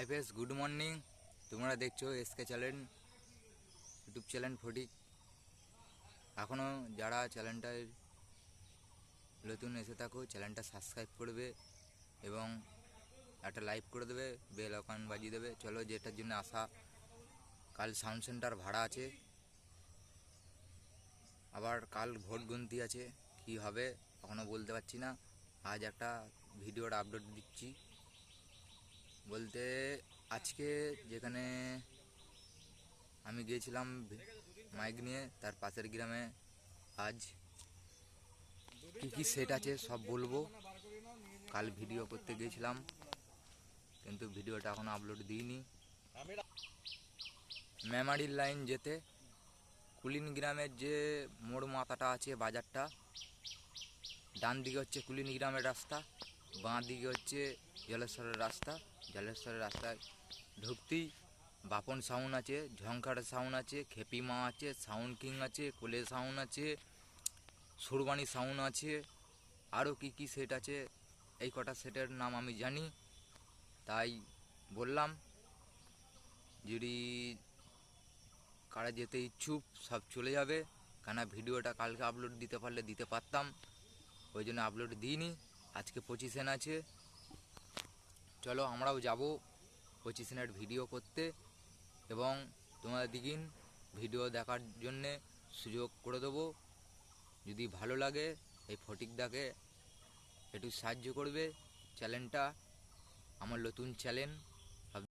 High face good morning তোমরা দেখছ SK channel YouTube channel Phatik এখনও যারা চ্যানেলটায় নতুন এসে থাকো চ্যানেলটা সাবস্ক্রাইব করবে এবং একটা লাইক করে দেবে বেল আইকন বাজিয়ে দেবে। চলো যেটার জন্য আসা কাল সাউন্ড সেন্টার ভাড়া আছে। আবার কাল ভোট গুনতি আছে, কি হবে এখনও বলতে পারছি না। আজ একটা ভিডিওর আপলোড দিচ্ছি। বলতে আজকে যেখানে আমি গিয়েছিলাম মাইক নিয়ে, তার পাশের গ্রামে আজ কী কী সেট আছে সব বলব। কাল ভিডিও করতে গিয়েছিলাম, কিন্তু ভিডিওটা এখনও আপলোড দিইনি। মেমারির লাইন যেতে, কুলিন গ্রামের যে মোড় মাথাটা আছে, বাজারটা ডান দিকে হচ্ছে কুলিন গ্রামের রাস্তা। বাঁ দিকে হচ্ছে জলেশ্বরের রাস্তা। জলেশ্বরের রাস্তায় ঢুকতেই বাপন সাউন্ড আছে, ঝংকার সাউন্ড আছে, খেপি মা আছে সাউন্ড কিং আছে, কোলে সাউন্ড আছে সুরবানি সাউন্ড আছে আরও কী কী সেট আছে, এই কটা সেটের নাম আমি জানি। তাই বললাম, যদি কারা যেতে ইচ্ছুক সব চলে যাবে কেন ভিডিওটা কালকে আপলোড দিতে পারলে দিতে পারতাম, ওই জন্য আপলোড দিইনি। আজকে পঁচিশে আছে। চলো আমরাও যাব পঁচিশে ভিডিও করতে এবং তোমাদের দিকিন ভিডিও দেখার জন্যে সুযোগ করে দেবো। যদি ভালো লাগে এই ফটিকদাকে একটু সাহায্য করবে। চ্যানেলটা আমার নতুন চ্যানেল।